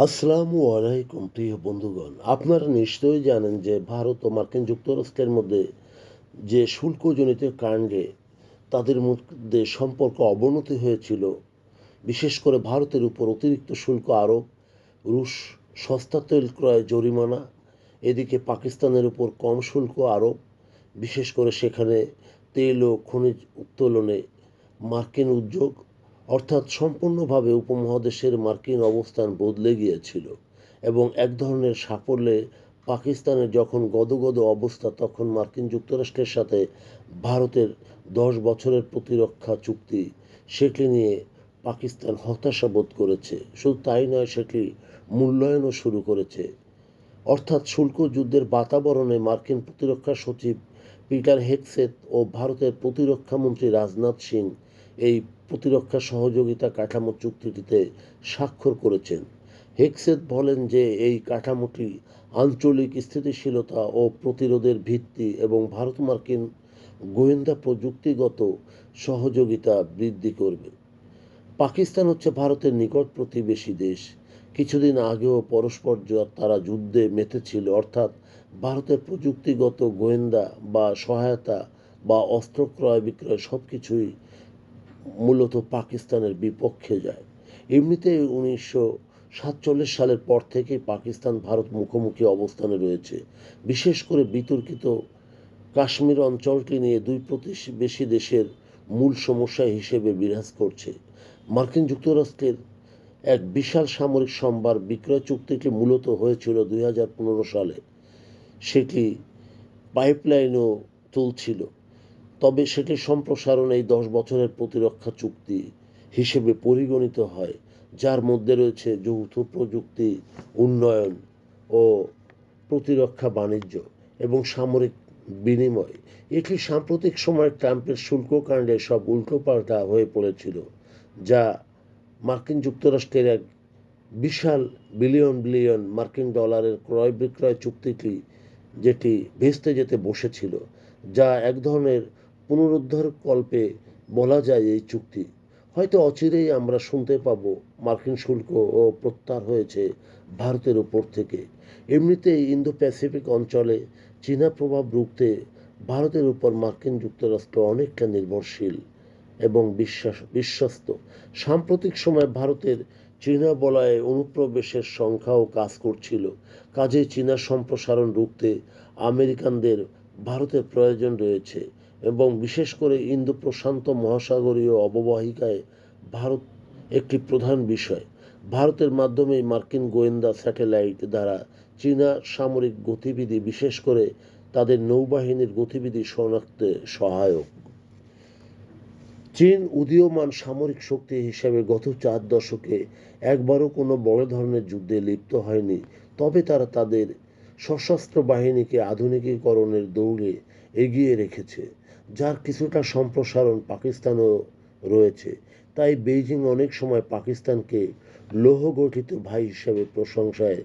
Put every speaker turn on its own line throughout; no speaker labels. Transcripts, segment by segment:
আসসালামু আলাইকুম, প্রিয় বন্ধুগণ। আপনারা নিশ্চয়ই জানেন যে ভারত ও মার্কিন যুক্তরাষ্ট্রের মধ্যে যে শুল্কজনিত কাণ্ডে তাদের মধ্যে সম্পর্ক অবনতি হয়েছিল, বিশেষ করে ভারতের উপর অতিরিক্ত শুল্ক আরোপ, রুশ সস্তা তেল ক্রয় জরিমানা, এদিকে পাকিস্তানের উপর কম শুল্ক আরোপ, বিশেষ করে সেখানে তেল ও খনিজ উত্তোলনে মার্কিন উদ্যোগ অর্থাৎ সম্পূর্ণভাবে উপমহাদেশের মার্কিন অবস্থান বদলে গিয়েছিল এবং এক ধরনের সাফল্যে পাকিস্তানের যখন গদগদ অবস্থা, তখন মার্কিন যুক্তরাষ্ট্রের সাথে ভারতের দশ বছরের প্রতিরক্ষা চুক্তি সেটি নিয়ে পাকিস্তান হতাশা বোধ করেছে। শুধু তাই নয়, সেটি মূল্যায়নও শুরু করেছে। অর্থাৎ শুল্ক যুদ্ধের বাতাবরণে মার্কিন প্রতিরক্ষা সচিব পিটার হেকসেত ও ভারতের প্রতিরক্ষামন্ত্রী রাজনাথ সিং এই প্রতিরক্ষা সহযোগিতা কাঠামো চুক্তিটিতে স্বাক্ষর করেছেন। হেকসেত বলেন যে, এই কাঠামোটি আঞ্চলিক স্থিতিশীলতা ও প্রতিরোধের ভিত্তি এবং ভারত মার্কিন গোয়েন্দা প্রযুক্তিগত সহযোগিতা বৃদ্ধি করবে। পাকিস্তান হচ্ছে ভারতের নিকট প্রতিবেশী দেশ। কিছুদিন আগেও পরস্পর তারা যুদ্ধে মেতেছিল, অর্থাৎ ভারতের প্রযুক্তিগত গোয়েন্দা বা সহায়তা বা অস্ত্র ক্রয় বিক্রয় সব কিছুই মূলত পাকিস্তানের বিপক্ষে যায়। এমনিতে উনিশশো সাতচল্লিশ সালের পর থেকেই পাকিস্তান ভারত মুখোমুখি অবস্থানে রয়েছে। বিশেষ করে বিতর্কিত কাশ্মীর অঞ্চলটি নিয়ে দুই প্রতিবেশী দেশের মূল সমস্যা হিসেবে বিরাজ করছে। মার্কিন যুক্তরাষ্ট্রের এক বিশাল সামরিক সম্ভার বিক্রয় চুক্তিটি মূলত হয়েছিল দুই হাজার পনেরো সালে। সেটি পাইপলাইনও চলছিল তবে সেটি সম্প্রসারণ এই দশ বছরের প্রতিরক্ষা চুক্তি হিসেবে পরিগণিত হয়, যার মধ্যে রয়েছে যৌথ প্রযুক্তি, উন্নয়ন ও প্রতিরক্ষা বাণিজ্য এবং সামরিক বিনিময়। এটি সাম্প্রতিক সময়ে ট্রাম্পের শুল্ক কাণ্ডে সব উল্টোপাল্টা হয়ে পড়েছিল, যা মার্কিন যুক্তরাষ্ট্রের এক বিশাল বিলিয়ন বিলিয়ন মার্কিন ডলারের ক্রয় বিক্রয় চুক্তিটি যেটি ভেস্তে যেতে বসেছিল, যা এক ধরনের পুনরুদ্ধার কল্পে বলা যায় এই চুক্তি। হয়তো অচিরেই আমরা শুনতে পাবো মার্কিন শুল্ক ও প্রত্যাহার হয়েছে ভারতের উপর থেকে। এমনিতেই ইন্দো প্যাসিফিক অঞ্চলে চীনা প্রভাব রুখতে ভারতের উপর মার্কিন যুক্তরাষ্ট্র অনেকটা নির্ভরশীল এবং বিশ্বাস, বিশ্বস্ত। সাম্প্রতিক সময় ভারতের চীনা বলয়ে অনুপ্রবেশের সংখ্যাও কাজ করছিল। কাজে চীনা সম্প্রসারণ রুখতে আমেরিকানদের ভারতের প্রয়োজন রয়েছে। এবং বিশেষ করে ইন্দো প্রশান্ত মহাসাগরীয় অববাহিকায় ভারত একটি প্রধান বিষয়। ভারতের মাধ্যমে মার্কিন গোয়েন্দা স্যাটেলাইট দ্বারা চীনা সামরিক গতিবিধি, বিশেষ করে তাদের নৌবাহিনীর গতিবিধি শনাক্তে সহায়ক। চীন উদীয়মান সামরিক শক্তি হিসেবে গত চার দশকে একবারও কোনো বড় ধরনের যুদ্ধে লিপ্ত হয়নি। তবে তারা তাদের সশস্ত্র বাহিনীকে আধুনিকীকরণের দৌড়ে এগিয়ে রেখেছে। যার কিছুটা সম্প্রসারণ পাকিস্তানও রয়েছে। তাই বেইজিং অনেক সময় পাকিস্তানকে লৌহ গঠিত ভাই হিসেবে প্রশংসায়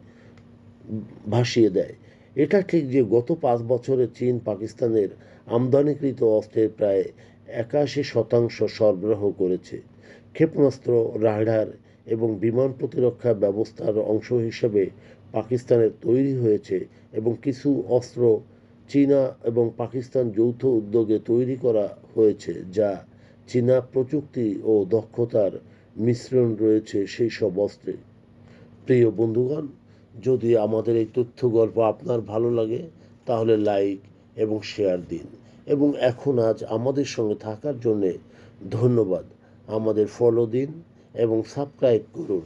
ভাসিয়ে দেয়। এটা ঠিক যে গত পাঁচ বছরে চীন পাকিস্তানের আমদানিকৃত অস্ত্রের প্রায় একাশি শতাংশ সরবরাহ করেছে। ক্ষেপণাস্ত্র রাডার এবং বিমান প্রতিরক্ষা ব্যবস্থার অংশ হিসেবে পাকিস্তানের তৈরি হয়েছে এবং কিছু অস্ত্র চীনা এবং পাকিস্তান যৌথ উদ্যোগে তৈরি করা হয়েছে, যা চীনা প্রযুক্তি ও দক্ষতার মিশ্রণ রয়েছে সেই সব অস্ত্রে। প্রিয় বন্ধুগণ, যদি আমাদের এই তথ্য গল্প আপনার ভালো লাগে, তাহলে লাইক এবং শেয়ার দিন। এবং এখন আজ আমাদের সঙ্গে থাকার জন্যে ধন্যবাদ। আমাদের ফলো দিন এবং সাবস্ক্রাইব করুন।